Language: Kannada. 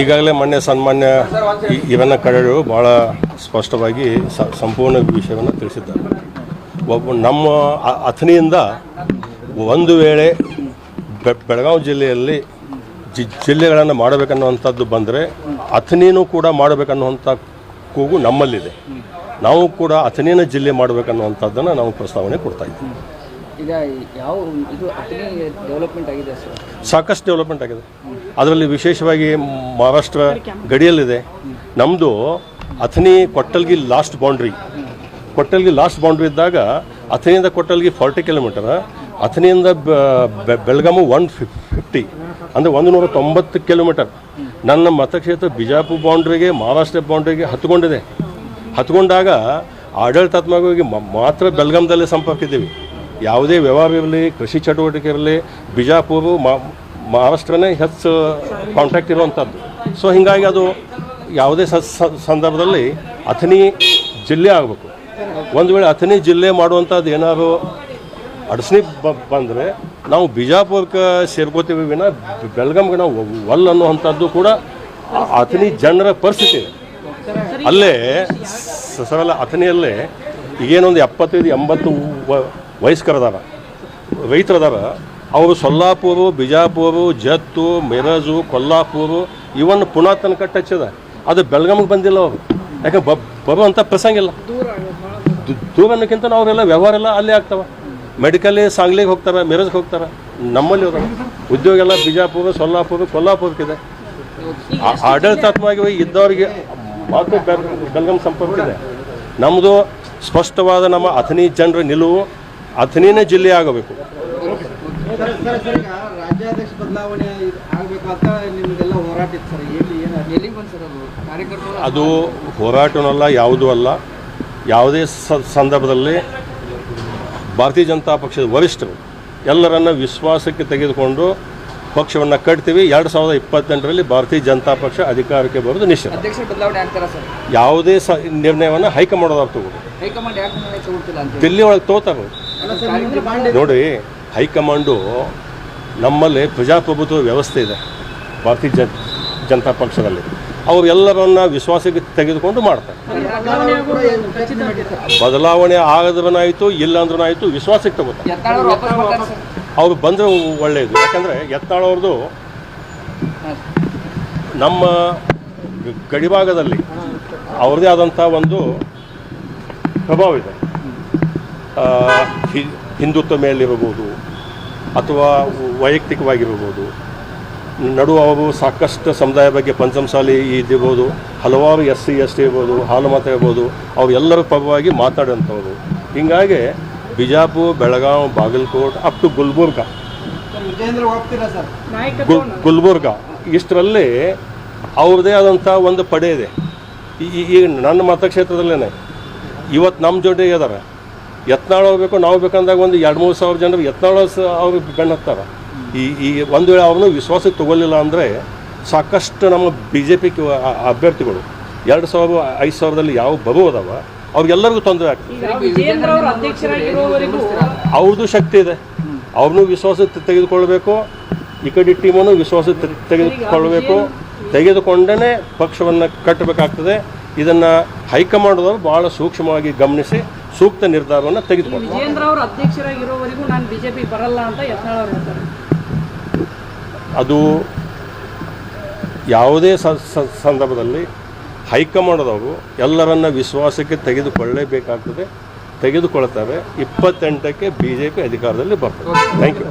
ಈಗಾಗಲೇ ಮೊನ್ನೆ ಸನ್ಮಾನ್ಯ ಇವನ್ನ ಕಡೆಯು ಭಾಳ ಸ್ಪಷ್ಟವಾಗಿ ಸಂಪೂರ್ಣ ವಿಷಯವನ್ನು ತಿಳಿಸಿದ್ದಾರೆ. ಒಬ್ಬ ನಮ್ಮ ಅಥಣಿಯಿಂದ ಒಂದು ವೇಳೆ ಬೆಳಗಾವಿ ಜಿಲ್ಲೆಯಲ್ಲಿ ಜಿ ಜಿಲ್ಲೆಗಳನ್ನು ಮಾಡಬೇಕನ್ನುವಂಥದ್ದು ಬಂದರೆ ಅಥಣಿನೂ ಕೂಡ ಮಾಡಬೇಕನ್ನುವಂಥ ಕೂಗು ನಮ್ಮಲ್ಲಿದೆ. ನಾವು ಕೂಡ ಅಥಣಿನ ಜಿಲ್ಲೆ ಮಾಡಬೇಕನ್ನುವಂಥದ್ದನ್ನು ನಾವು ಪ್ರಸ್ತಾವನೆ ಕೊಡ್ತಾ ಇದ್ದೀವಿ. ಸಾಕಷ್ಟು ಡೆವಲಪ್ಮೆಂಟ್ ಆಗಿದೆ. ಅದರಲ್ಲಿ ವಿಶೇಷವಾಗಿ ಮಹಾರಾಷ್ಟ್ರ ಗಡಿಯಲ್ಲಿದೆ. ನಮ್ಮದು Athani Kottalgi last boundary Kottalgi last boundary ಇದ್ದಾಗ ಅಥಣಿಯಿಂದ ಕೊಟ್ಟಲ್ಗಿ ಫಾರ್ಟಿ ಕಿಲೋಮೀಟರ್ ಬೆ- ಬೆಳಗಾಮು ಒನ್ ಫಿಫ್ಟಿ ಅಂದರೆ ಒಂದು ನೂರ ತೊಂಬತ್ತು ಕಿಲೋಮೀಟರ್ ನನ್ನ ಮತಕ್ಷೇತ್ರ ಬಿಜಾಪುರ ಬೌಂಡ್ರಿಗೆ ಮಹಾರಾಷ್ಟ್ರ ಬೌಂಡ್ರಿಗೆ ಹತ್ಕೊಂಡಿದೆ ಹತ್ಕೊಂಡಾಗ ಆಡಳಿತಾತ್ಮಕವಾಗಿ ಮಾತ್ರ ಬೆಳಗಾಮದಲ್ಲೇ ಸಂಪರ್ಕ ಇದ್ದೀವಿ ಯಾವುದೇ ವ್ಯವಹಾರ ಇರಲಿ, ಕೃಷಿ ಚಟುವಟಿಕೆ ಇರಲಿ, ಬಿಜಾಪುರ ಮಹಾರಾಷ್ಟ್ರನೇ ಹೆಚ್ಚು ಕಾಂಟ್ಯಾಕ್ಟ್ ಇರುವಂಥದ್ದು. ಸೊ ಹೀಗಾಗಿ ಅದು ಯಾವುದೇ ಸಂದರ್ಭದಲ್ಲಿ ಅಥಣಿ ಜಿಲ್ಲೆ ಆಗಬೇಕು. ಒಂದು ವೇಳೆ ಅಥಣಿ ಜಿಲ್ಲೆ ಮಾಡುವಂಥದ್ದು ಏನಾದರೂ ಅಡಸ್ನಿ ಬಂದರೆ ನಾವು ಬಿಜಾಪುರಕ್ಕೆ ಸೇರ್ಕೋತೀವಿ ವಿನ ಬೆಳಗಾಂಗೆ ನಾವು ಒಲ್ ಅನ್ನುವಂಥದ್ದು ಕೂಡ ಅಥಣಿ ಜನರ ಪರಿಸ್ಥಿತಿ. ಅಲ್ಲೇ ಸರಳ ಅಥಣಿಯಲ್ಲೇ ಈಗೇನೊಂದು ಎಪ್ಪತ್ತೈದು, ಎಂಬತ್ತು ವಯಸ್ಕರದಾರ ರೈತರದಾರ ಅವರು ಸೊಲ್ಲಾಪುರ, ಬಿಜಾಪುರ, ಜತ್ತು, ಮಿರಜು, ಕೊಲ್ಲಾಪುರ, ಇವನ್ ಪುನಾ ತನಕ ಅದ ಬೆಳಗಾಮಿಗೆ ಬಂದಿಲ್ಲ ಅವರು. ಯಾಕೆ ಬ ಬರುವಂಥ ಪ್ರಸಂಗ ಇಲ್ಲ. ದೂರ ಅನ್ನೋಕ್ಕಿಂತ ಅವರೆಲ್ಲ ವ್ಯವಹಾರ ಎಲ್ಲ ಅಲ್ಲೇ ಆಗ್ತಾವ. ಮೆಡಿಕಲ್ಲಿ ಸಾಂಗ್ಲಿಗೆ ಹೋಗ್ತಾರೆ ಮಿರಜ್ಗೆ ಹೋಗ್ತಾರೆ, ನಮ್ಮಲ್ಲಿ ಹೋದ ಉದ್ಯೋಗ ಎಲ್ಲ ಬಿಜಾಪುರ, ಸೊಲ್ಲಾಪುರ, ಕೊಲ್ಲಾಪುರಕ್ಕಿದೆ. ಆಡಳಿತಾತ್ಮಕವಾಗಿ ಇದ್ದವರಿಗೆ ಮಾತ್ರ ಬೆಲ್- ಸಂಪರ್ಕ ಇದೆ. ನಮ್ಮದು ಸ್ಪಷ್ಟವಾದ ನಮ್ಮ ಅಥನಿ ಜನರ ನಿಲುವು ಅಥಣಿನೇ ಜಿಲ್ಲೆ ಆಗಬೇಕು. ಸರ್ ಸರ್ ಸರ್ ಈಗ ರಾಜ್ಯಾಧ್ಯಕ್ಷ ಬದಲಾವಣೆ ಇದು ಆಗ್ಬೇಕು ಅಂತ ಹೋರಾಟ ಇತ್ತು ಸರ್. ಎಲ್ಲಿ ಏನು ಎಲ್ಲಿಗೆ ಬಂದು ಸರ್ ಅದು? ಕಾರ್ಯಕರ್ತರು ಅದು ಹೋರಾಟನಲ್ಲ ಯಾವುದೂ ಅಲ್ಲ. ಯಾವುದೇ ಸಂದರ್ಭದಲ್ಲಿ ಭಾರತೀಯ ಜನತಾ ಪಕ್ಷದ ವರಿಷ್ಠರು ಎಲ್ಲರನ್ನ ವಿಶ್ವಾಸಕ್ಕೆ ತೆಗೆದುಕೊಂಡು ಪಕ್ಷವನ್ನು ಕಟ್ತೀವಿ. ಎರಡು ಸಾವಿರದ ಇಪ್ಪತ್ತೆಂಟರಲ್ಲಿ ಭಾರತೀಯ ಜನತಾ ಪಕ್ಷ ಅಧಿಕಾರಕ್ಕೆ ಬರೋದು ನಿಶ್ಚಿತ. ಅಧ್ಯಕ್ಷ ಬದಲಾವಣೆ ಆಗ್ತಾರ ಸರ್? ಯಾವುದೇ ಸ ನಿರ್ಣಯವನ್ನು ಹೈಕಮಾಂಡ್ ಅವ್ರು ತಗೋದು ದಿಲ್ಲಿ ಒಳಗೆ ತಗೋತಾರೆ ನೋಡಿ ಹೈಕಮಾಂಡು ನಮ್ಮಲ್ಲಿ ಪ್ರಜಾಪ್ರಭುತ್ವ ವ್ಯವಸ್ಥೆ ಇದೆ ಭಾರತೀಯ ಜನ ಜನತಾ ಪಕ್ಷದಲ್ಲಿ. ಅವರು ಎಲ್ಲರನ್ನ ವಿಶ್ವಾಸಕ್ಕೆ ತೆಗೆದುಕೊಂಡು ಮಾಡ್ತಾರೆ. ಬದಲಾವಣೆ ಆಗದ್ರನಾಯಿತು ಇಲ್ಲ ಅಂದ್ರನಾಯಿತು ವಿಶ್ವಾಸಕ್ಕೆ ತಗೋತಾರೆ. ಅವ್ರು ಬಂದರೆ ಒಳ್ಳೆಯದು ಯಾಕಂದರೆ ಎತ್ತಾಳವ್ರದ್ದು ನಮ್ಮ ಗಡಿಭಾಗದಲ್ಲಿ ಅವ್ರದೇ ಆದಂಥ ಒಂದು ಪ್ರಭಾವ ಇದೆ. ಹಿಂದುತ್ವ ಮೇಲಿರಬಹುದು ಅಥವಾ ವೈಯಕ್ತಿಕವಾಗಿರ್ಬೋದು. ನಡುವ ಅವರು ಸಾಕಷ್ಟು ಸಮುದಾಯ ಬಗ್ಗೆ ಪಂಚಮಸಾಲಿ ಇದಿರ್ಬೋದು ಹಲವಾರು ಎಸ್ ಸಿ ಎಸ್ ಟಿ ಇರ್ಬೋದು ಹಾಲು ಮಾತ ಇರ್ಬೋದು ಅವ್ರು ಎಲ್ಲರ ಪರವಾಗಿ ಮಾತಾಡೋಂಥವ್ರು ಹೀಗಾಗಿ ಬಿಜಾಪುರ ಬೆಳಗಾವಿ ಬಾಗಲಕೋಟ್ ಅಪ್ ಟು ಗುಲ್ಬುರ್ಗ. ಗುಲ್ಬುರ್ಗ. ಇಷ್ಟರಲ್ಲಿ ಅವ್ರದ್ದೇ ಆದಂಥ ಒಂದು ಪಡೆ ಇದೆ. ಈ- ಈ- ಈಗ ನನ್ನ ಮತಕ್ಷೇತ್ರದಲ್ಲೇ ಇವತ್ತು ನಮ್ಮ ಜೊತೆ ಇದಾರೆ ಯತ್ನಾಳ್ ಹೋಗ್ಬೇಕು ನಾವು ಬೇಕಂದಾಗ ಒಂದು ಎರಡು ಮೂರು ಸಾವಿರ ಜನರು ಯತ್ನಾಳ ಅವ್ರು ಬೆನ್ನು ಹತ್ತಾರ. ಈ ಈ ಒಂದು ವೇಳೆ ಅವನು ವಿಶ್ವಾಸಕ್ಕೆ ತಗೊಳ್ಳಿಲ್ಲ ಅಂದರೆ ಸಾಕಷ್ಟು ನಮ್ಮ ಬಿ ಜೆ ಪಿ ಅಭ್ಯರ್ಥಿಗಳು ಎರಡು ಸಾವಿರ ಐದು ಸಾವಿರದಲ್ಲಿ ಯಾವ ಬರುವುದವ ಅವ್ರಿಗೆಲ್ಲರಿಗೂ ತೊಂದರೆ ಆಗ್ತದೆ. ಅವರು ಅವ್ರದ್ದು ಶಕ್ತಿ ಇದೆ. ಅವ್ರನ್ನೂ ವಿಶ್ವಾಸಕ್ಕೆ ತೆಗೆದುಕೊಳ್ಬೇಕು ಈ ಕಡೆ ಟೀಮನ್ನು ವಿಶ್ವಾಸಕ್ಕೆ ತೆ- ತೆಗೆದುಕೊಳ್ಬೇಕು ತೆಗೆದುಕೊಂಡೇ ಪಕ್ಷವನ್ನು ಕಟ್ಟಬೇಕಾಗ್ತದೆ. ಇದನ್ನು ಹೈಕಮಾಂಡ್ದವರು ಭಾಳ ಸೂಕ್ಷ್ಮವಾಗಿ ಗಮನಿಸಿ ಸೂಕ್ತ ನಿರ್ಧಾರವನ್ನು ತೆಗೆದುಕೊಂಡು ವಿಜೇಂದ್ರ ಅವರು ಅಧ್ಯಕ್ಷರಾಗಿರೋವರೆಗೂ ನಾನು ಬಿಜೆಪಿ ಬರಲ್ಲ ಅಂತ ಯತ್ನಾಳ್ ಅವರು ಹೇಳ್ತಾರೆ. ಅದು ಯಾವುದೇ ಸಂದರ್ಭದಲ್ಲಿ ಹೈಕಮಾಂಡ್ದವರು ಎಲ್ಲರನ್ನ ವಿಶ್ವಾಸಕ್ಕೆ ತೆಗೆದುಕೊಳ್ಳಲೇಬೇಕಾಗ್ತದೆ ತೆಗೆದುಕೊಳ್ತಾರೆ ಇಪ್ಪತ್ತೆಂಟಕ್ಕೆ ಬಿ ಜೆ ಪಿ ಅಧಿಕಾರದಲ್ಲಿ ಬರ್ತದೆ. Thank you